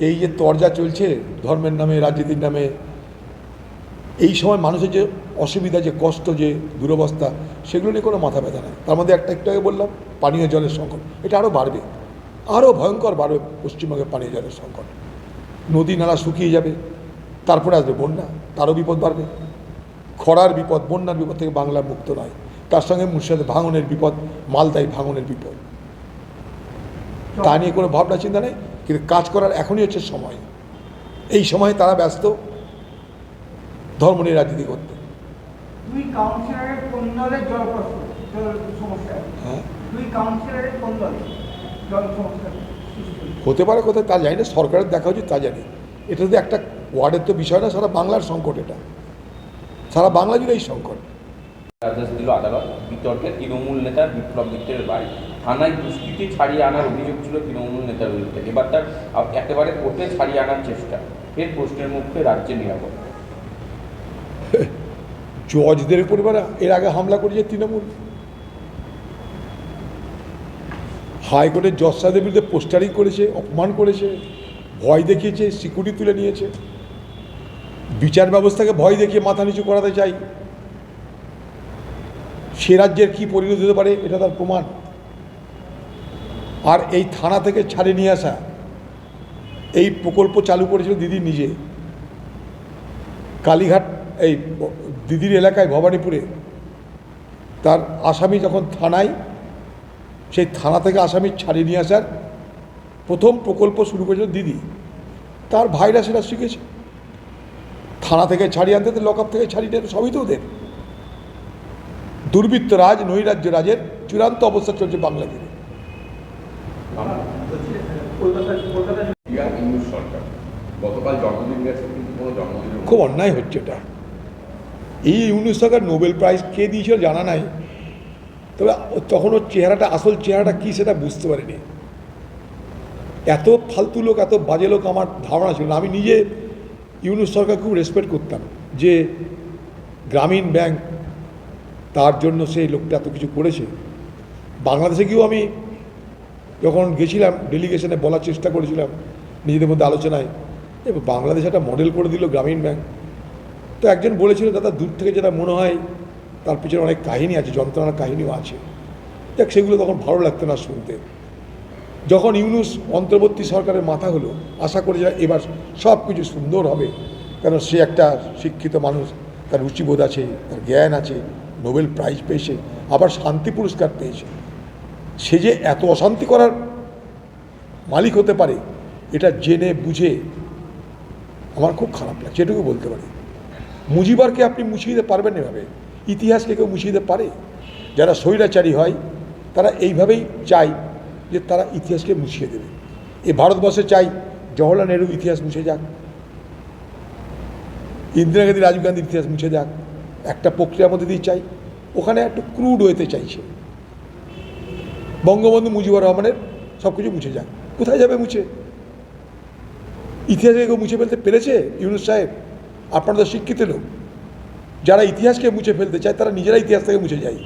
এই যে তরজা চলছে ধর্মের নামে, রাজনীতির নামে, এই সময় মানুষের যে অসুবিধা, যে কষ্ট, যে দুরবস্থা, সেগুলো নিয়ে কোনো মাথা ব্যথা নেই। তার মধ্যে একটা একটু আগে বললাম, পানীয় জলের সংকট। এটা আরও বাড়বে। আরও ভয়ঙ্কর বাড়বে পশ্চিমবঙ্গের পানীয় জলের সংকট। নদী, নালা শুকিয়ে যাবে, তারপরে আসবে বন্যা, তারও বিপদ বাড়বে। খরার বিপদ, বন্যার বিপদ থেকে বাংলা মুক্ত নয়। তার সঙ্গে মুর্শিদাবাদে ভাঙনের বিপদ, মালদায় ভাঙনের বিপদ। তা নিয়ে কোনো ভাবনা, চিন্তা নেই? কিন্তু কাজ করার এখনই হচ্ছে সময়। এই সময়ে তারা ব্যস্ত ধর্ম নিয়ে রাজনীতি করতে। হ্যাঁ? হতে পারে কোথায় তা জানি না সরকারের দেখা উচিত তা জানি। এটা তো একটা ওয়ার্ডের তো বিষয় না সারা বাংলার সংকট এটা। সারা বাংলা জুড়ে এই সংকট। আদেশ দিল আদালত। বিতর্কে তৃণমূল নেতার বিপ্লব মিত্রের বাড়ি। থানায় দুষ্কৃতি ছাড়িয়ে আনার অভিযোগ ছিল তৃণমূল নেতার বিরুদ্ধে এবার তার একেবারে কোর্টে ছাড়িয়ে আনার চেষ্টা। এর প্রশ্নের মুখে রাজ্যের নিরাপত্তা। জজদের উপর এবার এর আগে হামলা করেছে তৃণমূল। হাইকোর্টের জজ সাহেবের বিরুদ্ধে পোস্টারিং করেছে, অপমান করেছে, ভয় দেখিয়েছে, সিকিউরিটি তুলে নিয়েছে। বিচার ব্যবস্থাকে ভয় দেখিয়ে মাথা নিচু করাতে চাই। সে রাজ্যের কী পরিণতি হতে পারে, এটা তার প্রমাণ। আর এই থানা থেকে ছাড়ে নিয়ে আসা, এই প্রকল্প চালু করেছিল দিদি নিজে। কালীঘাট, এই দিদির এলাকায় ভবানীপুরে। তার আসামি যখন থানায়, সেই থানা থেকে আসামি ছাড়িয়ে নিয়ে আসার প্রথম প্রকল্প শুরু করেছিল দিদি। তার ভাইরা সেটা শিখেছে। থানা থেকে ছাড়িয়ে আনতে লক আপ থেকে ছাড়িয়ে সবই তো ওদের। দুর্বৃত্ত রাজ নৈরাজ্য রাজের চূড়ান্ত অবস্থা চলছে বাংলা জুড়ে খুব অন্যায় হচ্ছে এটা। এই ইউনুস সরকার নোবেল প্রাইজ কে দিয়েছিল জানা নাই। তবে তখন ওর চেহারাটা আসল চেহারাটা কী সেটা বুঝতে পারিনি। এত ফালতু লোক এত বাজে লোক আমার ধারণা ছিল না। আমি নিজে ইউনুস সরকার খুব রেসপেক্ট করতাম যে গ্রামীণ ব্যাংক তার জন্য সেই লোকটা এত কিছু করেছে। বাংলাদেশে গিয়েও আমি যখন গেছিলাম ডেলিগেশনে বলার চেষ্টা করেছিলাম নিজেদের মধ্যে আলোচনায় এবার বাংলাদেশ একটা মডেল করে দিল গ্রামীণ ব্যাংক। তো একজন বলেছিল, দাদা, দূর থেকে যেটা মনে হয়, তার পিছনে অনেক কাহিনী আছে, যন্ত্রণার কাহিনীও আছে। দেখ, সেগুলো তখন ভালো লাগতো না শুনতে। যখন ইউনুস অন্তর্বর্তী সরকারের মাথা হলো, আশা করে যে এবার সব কিছু সুন্দর হবে। কারণ সে একটা শিক্ষিত মানুষ, তার রুচিবোধ আছে, তার জ্ঞান আছে। নোবেল প্রাইজ পেয়েছে, আবার শান্তি পুরস্কার পেয়েছে। সে যে এত অশান্তি করার মালিক হতে পারে, এটা জেনে বুঝে আমার খুব খারাপ লাগছে, এটুকু বলতে পারি। মুজিবারকে আপনি মুছিয়ে দিতে পারবেন এভাবে? ইতিহাসকে কেউ মুছিয়ে দিতে পারে? যারা স্বৈরাচারী হয়, তারা এইভাবেই চায় যে তারা ইতিহাসকে মুছিয়ে দেবে। এ ভারতবর্ষে চাই জওহরলাল নেহরু ইতিহাস মুছে যাক। ইন্দিরা গান্ধী রাজীব গান্ধীর ইতিহাস মুছে যাক। একটা প্রক্রিয়ার মধ্যে দিয়ে চাই। ওখানে একটু ক্রুড হইতে চাইছে। বঙ্গবন্ধু মুজিবুর রহমানের সব কিছু মুছে যাক। কোথায় যাবে মুছে? ইতিহাসকে কেউ মুছে ফেলতে পেরেছে? ইউনুস সাহেব, আপনারা তো শিক্ষিত লোক। যারা ইতিহাসকে মুছে ফেলতে চায়, তারা নিজেরা ইতিহাস থেকে মুছে যায়।